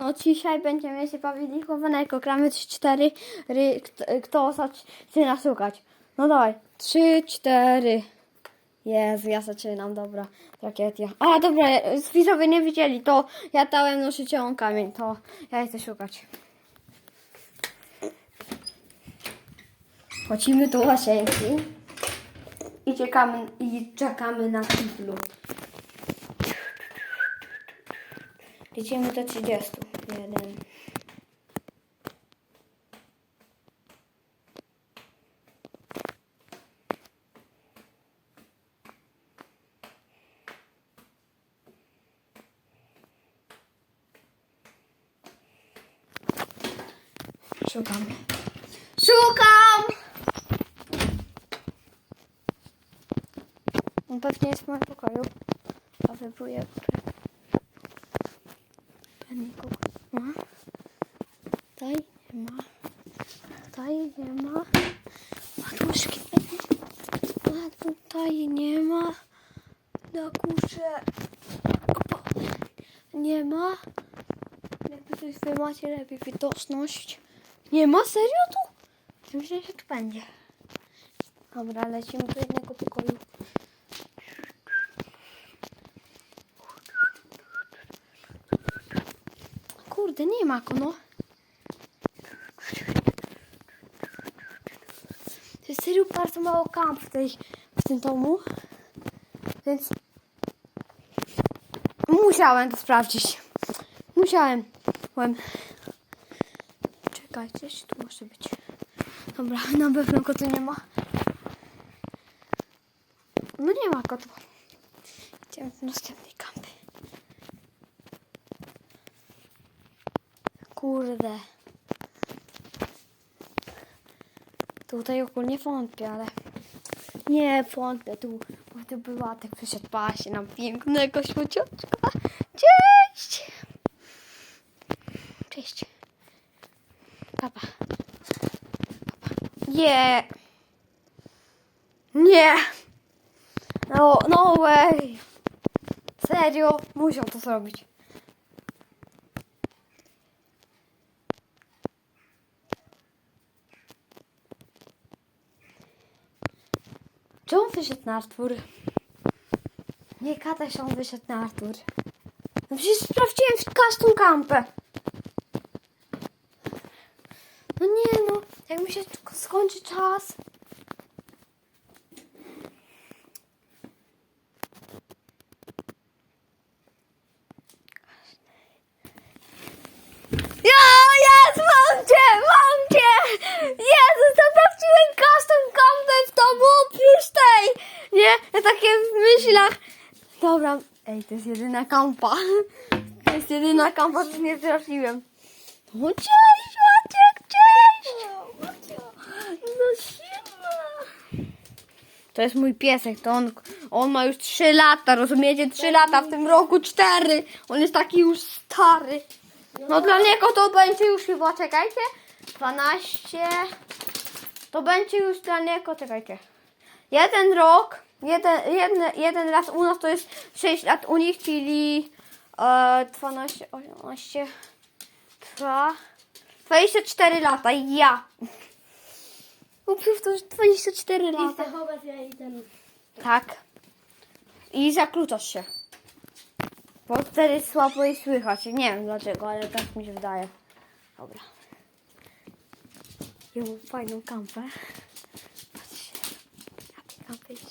No dzisiaj będziemy się bawili chowanego. Gramy 3-4. Ry, kto, zaczyna szukać? No dawaj. 3, 4. Jezu, ja zaczynam, dobra. Tragedja. A, dobra, widzowie nie widzieli, to ja dałem nosicielą kamień, to ja chcę szukać. Chodzimy do łazienki i czekamy, i czekamy na kiblu. Liczymy do 30. Jeden. Szukam. Szukam! On pewnie jest w moim pokoju. A wypróbuję górę. Pewnie kogo ma. Tutaj nie ma. Tutaj nie ma. A tutaj nie ma. Na. Opa. Nie ma. Jakby coś wy macie lepiej widoczność. Nie ma? Serio tu? Myślę, że tu będzie. Dobra, lecimy do jednego pokoju. Kurde, nie ma go, no. Jest serio bardzo mało kamp w, tej, w tym domu. Więc musiałem to sprawdzić. Musiałem. Byłem. Czekajcie, czy tu może być. Dobra, na pewno go tu nie ma. No nie ma tu. Idziemy do następnej kampy. Kurde. Tutaj ogólnie wątpię, ale... Nie wątpię, tu, bo tu była tak przyszedł się nam pięknego świeciaczka. Cześć! Cześć. Papa. Papa. Nie. Nie. No, no way. Serio, musiał to zrobić. Czy wyszedł na Artur? Nie gadaj, że on wyszedł na Artur. No przecież sprawdziłem w każdą kampę. No nie no, jak mi się skończy czas. Ja, jest, mam cię, mam cię! Jezus, sprawdziłem każdą kampę w domu oprócz tej! Nie, ja takie w myślach. Dobra, ej, to jest jedyna kampa. To jest jedyna kampa, co nie trafiłem. O, cześć, Maciek, cześć! No siema. To jest mój piesek, to on, on ma już 3 lata, rozumiecie? 3 lata, w tym roku 4. On jest taki już stary. No dla niego to będzie już chyba, czekajcie, 12. To będzie już dla niego, czekajcie. Jeden rok, jeden, jeden, jeden raz u nas to jest 6 lat u nich, czyli e, 12, 18, 2, 24 lata. Ja. Ups, to już 24 lata. i. Tak. I zakluczasz się. Bo wtedy słabo jej słychać. Nie wiem dlaczego, ale tak mi się wydaje. Dobra. Ja mam fajną kampę. Patrzcie. Ja tej kampy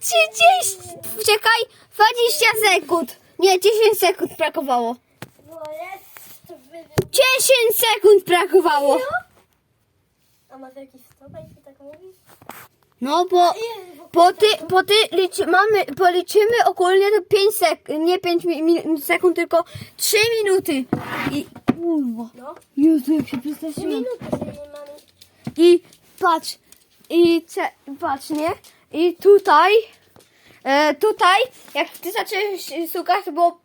30! Czekaj, 20 sekund. Nie, 10 sekund brakowało. No jest to wy... 10 sekund brakowało. A masz jakiś stopeń, czy tak mówisz? No bo, bo ty, bo ty liczy, mamy, policzymy ogólnie to 5 sekund, nie 5 mi, mi, sekund, tylko 3 minuty. I, kurwa, No. Jezu, jak się Trzy przestraszyłem. minuty, czyli mamy... I patrz, i ce, patrz, nie? I tutaj, e, tutaj, jak ty zacząłeś szukać, to było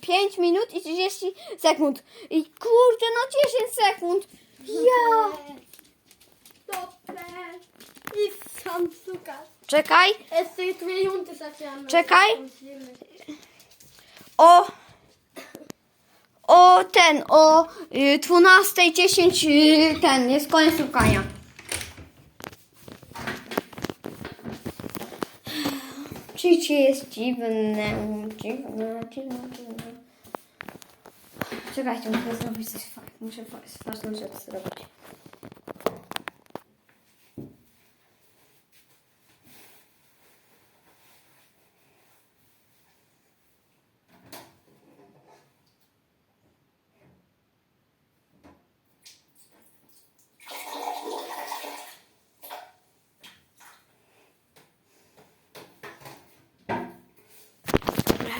5 minut i 30 sekund. I kurde, no 10 sekund. Ja. Super. I sam szukasz. Czekaj. Czekaj. o, o ten, o y, 12.10 y, ten, jest koniec szukania. Życie jest dziwne, dziwne, dziwne, dziwne. Czekajcie, muszę zrobić coś fajnego. Muszę fa- ważną rzecz zrobić.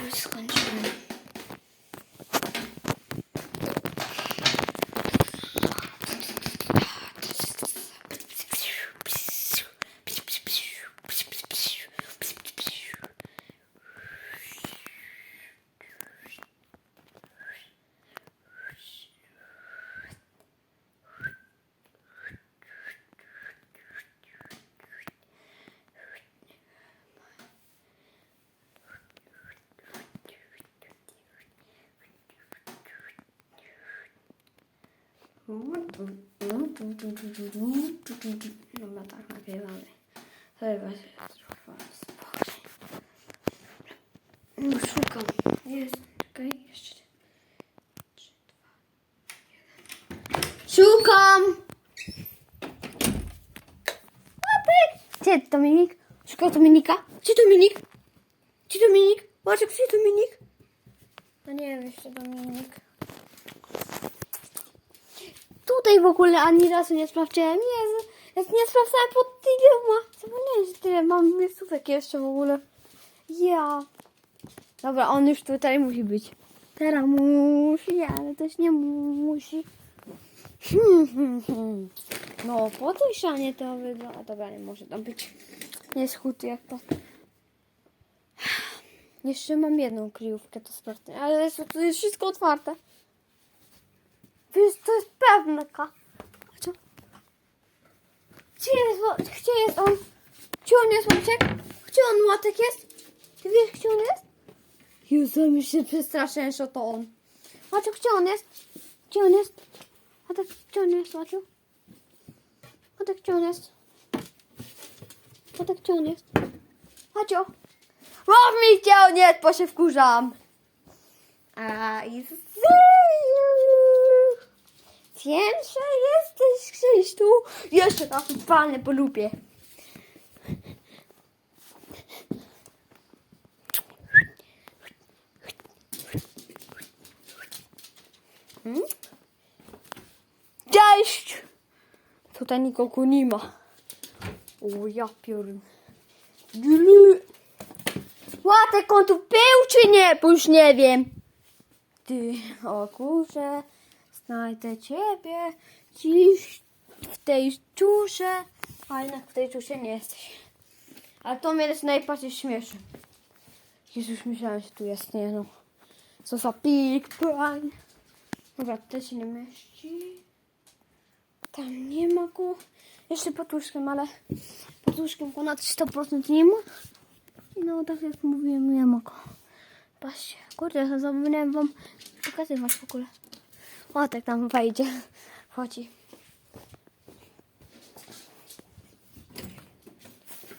Dobra, już skończyłem. Dobra, tak nagrywamy. Dobra, spokojnie. No, szukam. Jest, czekaj, jeszcze. Trzy, dwa. Szukam! Łapek! Gdzie Dominik? Szukaj Dominika? Gdzie Dominik? Gdzie Dominik? Maciek, gdzie Dominik? No nie wiem, jeszcze Dominik. Tutaj w ogóle ani razu nie sprawdziłem. Jezu, ja nie sprawdzałem pod tyloma. Zapomniałem, że tyle mam miejscówek jeszcze w ogóle. Ja. Dobra, on już tutaj musi być. Teraz musi, ale też nie musi. No, po tej ścianie to wygląda. Dobra, nie może tam być. Nie jest chudy jak to. Jeszcze mam jedną kryjówkę, to sprawdzę. Ale jest, tu jest wszystko otwarte. To jest, pewnka. Gdzie jest, gdzie jest on? Gdzie on jest, Maciek? Gdzie on, Łatek jest? Ty wiesz, gdzie on jest? Jezu, mi się przestraszyłem, że to on. Maciek, gdzie on jest? Gdzie on jest? Łatek, gdzie on jest, Maciu? Łatek, gdzie on jest? Łatek, gdzie on jest? Macio! Mów mi, gdzie on jest, bo się wkurzam. A i. Wiem, że jesteś Krzysztu. Jeszcze raz walnę po lupie. Hmm? Cześć! Tutaj nikogo nie ma. O, ja piorun. Łatek, on tu był czy nie? Bo już nie wiem. Ty, o kurze, znajdę ciebie dziś w tej dziurze. A jednak w tej dziurze nie jesteś. Ale to mnie najbardziej śmieszy. Jezus, myślałem, że tu jest, nie no. Co za pik, plan. Dobra, tutaj się nie mieści. Tam nie ma go. Jeszcze pod łóżkiem, ale pod łóżkiem ponad 100% nie ma. No, tak jak mówiłem, nie ma go. Patrzcie, kurde, zapomniałem wam pokazywać w ogóle. Tak tam wejdzie. Wchodzi.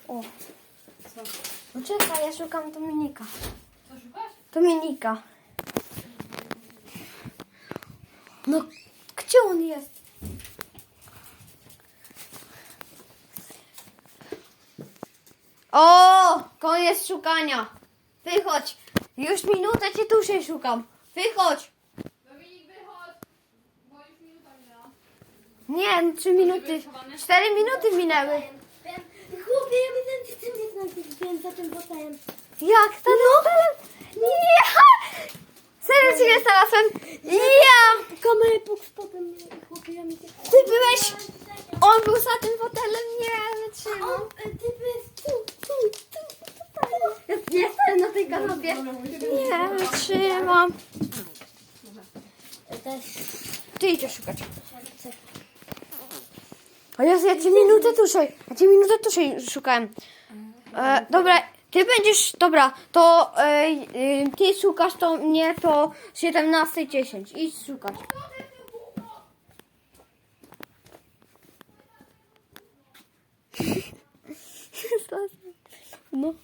O. Co? No czekaj, ja szukam Dominika. Co szukasz? Dominika. No, gdzie on jest? O, koniec szukania. Wychodź. Już minutę cię tu szukam. Wychodź. Dominik, wychodź! Bo już minuta minęła. Nie, trzy minuty. Cztery minuty minęły. Chłopie, ja myślałem, że ty mnie za tym fotelem. Jak to hotelem? Ja! Serio ci nie znalazłem? Ja! Kamerę pod spodem. Chłopie, ja myślałem... Ty byłeś... On był za tym fotelem? Nie, on, e, ty byłeś tu, tu, tu, tutaj. Ja Jestem na tej kanapie. Nie, wytrzymam. Ty idziesz szukać. A ja, ja cię minutę dłużej, ja cię minutę dłużej szukałem. E, dobra, ty będziesz, dobra, to e, e, ty szukasz, to mnie to 17.10. Idź szukać. No.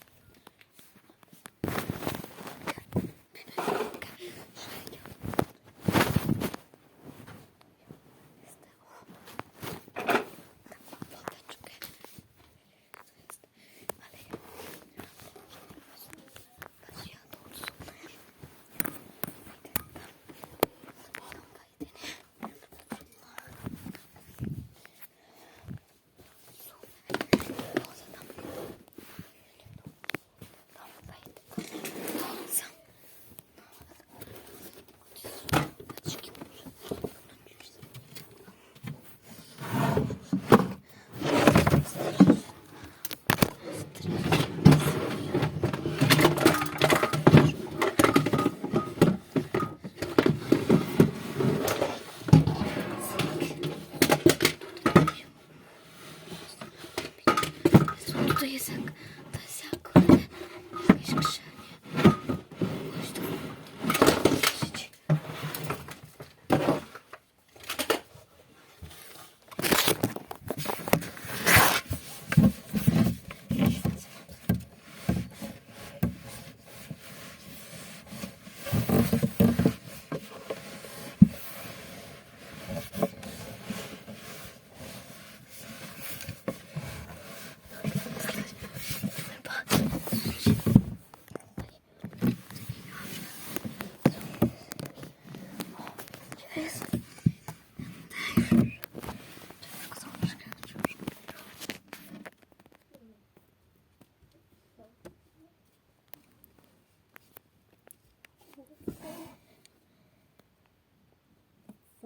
görüşürüz.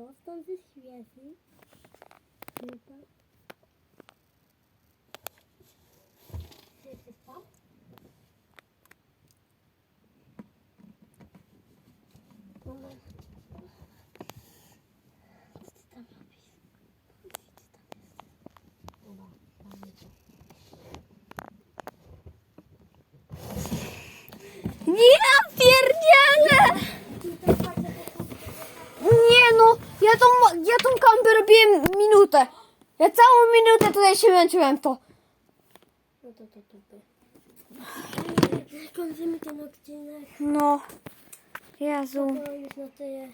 Alors, tandis que je suis assis, je ne minutę. Ja całą minutę tutaj się męczyłem to. No to to. Kończymy ten odcinek. No, Jezu. To już na tyle.